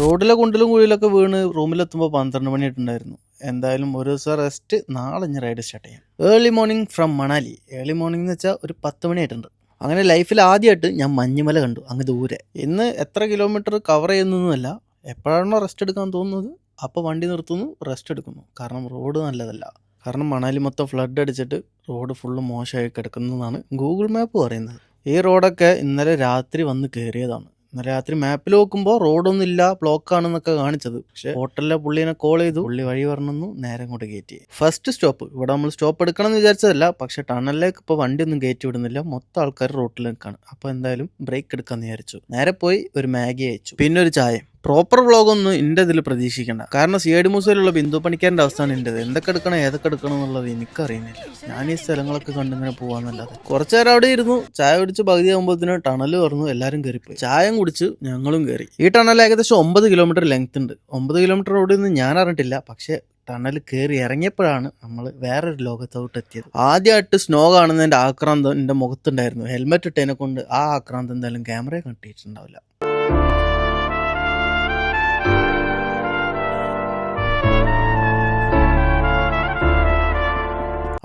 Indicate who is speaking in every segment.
Speaker 1: റോഡിലെ കുണ്ടിലും കുഴിയിലൊക്കെ വീണ് റൂമിലെത്തുമ്പോൾ പന്ത്രണ്ട് മണിയായിട്ടുണ്ടായിരുന്നു. എന്തായാലും ഒരു ദിവസം റെസ്റ്റ് നാളെ ഞാൻ റൈഡ് സ്റ്റാർട്ട് ചെയ്യാം. Early morning from Manali early morning എന്ന് വെച്ചാൽ ഒരു പത്ത് മണിയായിട്ടുണ്ട്. അങ്ങനെ ലൈഫിൽ ആദ്യമായിട്ട് ഞാൻ മഞ്ഞുമല കണ്ടു അങ്ങ് ദൂരെ. ഇന്ന് എത്ര കിലോമീറ്റർ കവർ ചെയ്യുന്നൊന്നുമല്ല എപ്പോഴാണോ റെസ്റ്റ് എടുക്കാൻ തോന്നുന്നത് അപ്പോൾ വണ്ടി നിർത്തുന്നു റെസ്റ്റ് എടുക്കുന്നു. കാരണം റോഡ് നല്ലതല്ല. കാരണം മണാലി മൊത്തം ഫ്ലഡ് അടിച്ചിട്ട് റോഡ് ഫുള്ള് മോശമായി കിടക്കുന്നതാണ് ഗൂഗിൾ മാപ്പ് പറയുന്നത്. ഈ റോഡൊക്കെ ഇന്നലെ രാത്രി വന്ന് കയറിയതാണ് രാത്രി മാപ്പിൽ നോക്കുമ്പോൾ റോഡൊന്നും ഇല്ല ബ്ലോക്ക് ആണെന്നൊക്കെ കാണിച്ചത്. പക്ഷെ ഹോട്ടലിലെ പുള്ളിനെ കോൾ ചെയ്തു. പുള്ളി വഴി പറഞ്ഞു നേരെ അങ്ങോട്ട് കയറ്റി ഫസ്റ്റ് സ്റ്റോപ്പ് ഇവിടെ നമ്മൾ സ്റ്റോപ്പ് എടുക്കണം എന്ന് വിചാരിച്ചതല്ല. പക്ഷെ ടണലിലേക്ക് വണ്ടി ഒന്നും കയറ്റി വിടുന്നില്ല. മൊത്തം ആൾക്കാർ റോട്ടിൽ നിൽക്കാണ്. അപ്പോൾ എന്തായാലും ബ്രേക്ക് എടുക്കാന്ന് വിചാരിച്ചു. നേരെ പോയി ഒരു മാഗി അയച്ചു. പിന്നെ ഒരു ചായ. പ്രോപ്പർ വ്ളോഗൊന്നും എന്റെ ഇതിൽ പ്രതീക്ഷിക്കണ്ട. കാരണം സി ഐഡി മൂസയിലുള്ള ബിന്ദു പണിക്കാരന്റെ അവസ്ഥയാണ് എന്റെത് എന്തൊക്കെ എടുക്കണം ഏതൊക്കെ എടുക്കണം എന്നുള്ളത് എനിക്കറിയുന്നില്ല. ഞാൻ ഈ സ്ഥലങ്ങളൊക്കെ കണ്ടിങ്ങനെ പോവാന്നല്ലാതെ. കുറച്ചു നേരം അവിടെ ഇരുന്നു ചായ കുടിച്ച് പകുതി ആകുമ്പോഴത്തേന് ടണൽ തുറന്നു എല്ലാവരും കയറിപ്പോയി. ചായം കുടിച്ച് ഞങ്ങളും കയറി. ഈ ടണൽ ഏകദേശം ഒമ്പത് കിലോമീറ്റർ ലെങ്ത് ഉണ്ട്. ഒമ്പത് കിലോമീറ്റർ റോഡിൽ നിന്ന് ഞാൻ അറിഞ്ഞിട്ടില്ല. പക്ഷേ ടണൽ കയറി ഇറങ്ങിയപ്പോഴാണ് നമ്മൾ വേറൊരു ലോകത്തോട്ട് എത്തിയത്. ആദ്യമായിട്ട് സ്നോ കാണുന്നതിന്റെ ആക്രാന്തം എന്റെ മുഖത്തുണ്ടായിരുന്നു. ഹെൽമെറ്റ് ഇട്ടതിനെ കൊണ്ട് ആ ആക്രാന്തം എന്തായാലും ക്യാമറയെ കണ്ടിട്ടുണ്ടാവില്ല.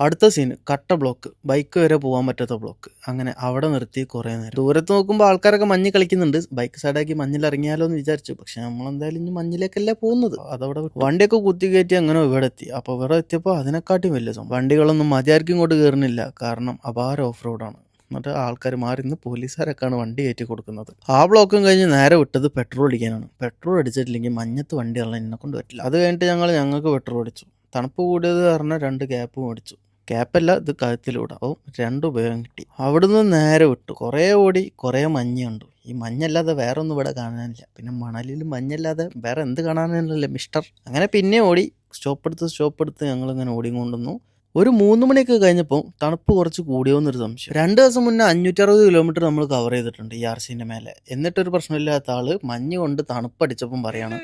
Speaker 1: അടുത്ത സീൻ കട്ട ബ്ലോക്ക് ബൈക്ക് വരെ പോകാൻ പറ്റാത്ത ബ്ലോക്ക് അങ്ങനെ അവിടെ നിർത്തി കുറേ നേരം. ദൂരത്ത് നോക്കുമ്പോൾ ആൾക്കാരൊക്കെ മഞ്ഞ് കളിക്കുന്നുണ്ട്. ബൈക്ക് സൈഡാക്കി മഞ്ഞിൽ ഇറങ്ങിയാലോ എന്ന് വിചാരിച്ചു. പക്ഷെ നമ്മൾ എന്തായാലും ഇനി മഞ്ഞിലേക്കല്ലേ പോകുന്നത്. അതവിടെ. വണ്ടിയൊക്കെ കുത്തി കയറ്റി അങ്ങനെ ഇവിടെ എത്തി. അപ്പോൾ ഇവിടെ എത്തിയപ്പോൾ അതിനെക്കാട്ടിയും വലിയ സംഭവം. വണ്ടികളൊന്നും മതിയാർക്കും ഇങ്ങോട്ട് കയറുന്നില്ല കാരണം അപാര ഓഫ് റോഡാണ് എന്നിട്ട് ആൾക്കാർ മാറി നിന്ന് പോലീസുകാരൊക്കെയാണ് വണ്ടി കയറ്റി കൊടുക്കുന്നത്. ആ ബ്ലോക്കും കഴിഞ്ഞ് നേരെ വിട്ടത് പെട്രോൾ അടിക്കാനാണ്. പെട്രോൾ അടിച്ചിട്ടില്ലെങ്കിൽ മഞ്ഞത്ത് വണ്ടികളെ എന്നെ കൊണ്ട് പറ്റില്ല. അത് കഴിഞ്ഞിട്ട് ഞങ്ങൾ ഞങ്ങൾക്ക് പെട്രോൾ അടിച്ചു. തണുപ്പ് കൂടിയത് കാരണം രണ്ട് ഗ്യാപ്പ് അടിച്ചു. ക്യാപ്പല്ല ഇത് കഴുത്തിലൂടെ. അപ്പോൾ രണ്ട് ഉപയോഗം കിട്ടി. അവിടുന്ന് നേരെ വിട്ടു. കുറേ ഓടി കുറേ മഞ്ഞ് കണ്ടു ഈ മഞ്ഞല്ലാതെ വേറെ ഒന്നും ഇവിടെ കാണാനില്ല. പിന്നെ മണലിൽ മഞ്ഞല്ലാതെ വേറെ എന്ത് കാണാനല്ലേ മിസ്റ്റർ. അങ്ങനെ പിന്നെ ഓടി സ്റ്റോപ്പ് എടുത്ത് സ്റ്റോപ്പ് എടുത്ത് ഞങ്ങളിങ്ങനെ ഓടിക്കൊണ്ടുവന്നു ഒരു മൂന്ന് മണിയൊക്കെ കഴിഞ്ഞപ്പോൾ തണുപ്പ് കുറച്ച് കൂടിയോന്നൊരു സംശയം. രണ്ട് ദിവസം മുന്നേ അഞ്ഞൂറ്ററുപത് കിലോമീറ്റർ നമ്മൾ കവർ ചെയ്തിട്ടുണ്ട് ഈ ആർ സിന്റെ മേലെ. എന്നിട്ടൊരു പ്രശ്നമില്ലാത്ത ആൾ മഞ്ഞ് കൊണ്ട് തണുപ്പടിച്ചപ്പം പറയാണ്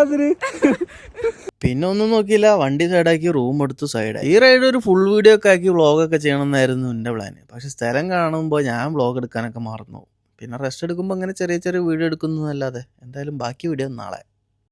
Speaker 1: അതിന്. പിന്നെ ഒന്നും നോക്കിയില്ല വണ്ടി സൈഡാക്കി റൂം എടുത്തു സൈഡായി ഈ റൈഡ് ഒരു ഫുൾ വീഡിയോ ഒക്കെ ആക്കി വ്ളോഗ് ഒക്കെ ചെയ്യണമെന്നായിരുന്നു എന്റെ പ്ലാന് പക്ഷെ സ്ഥലം കാണുമ്പോൾ ഞാൻ വ്ളോഗ് എടുക്കാനൊക്കെ മറന്നു. പിന്നെ റെസ്റ്റ് എടുക്കുമ്പോൾ അങ്ങനെ ചെറിയ ചെറിയ വീഡിയോ എടുക്കുന്നതല്ലാതെ. എന്തായാലും ബാക്കി വീഡിയോ നാളെ.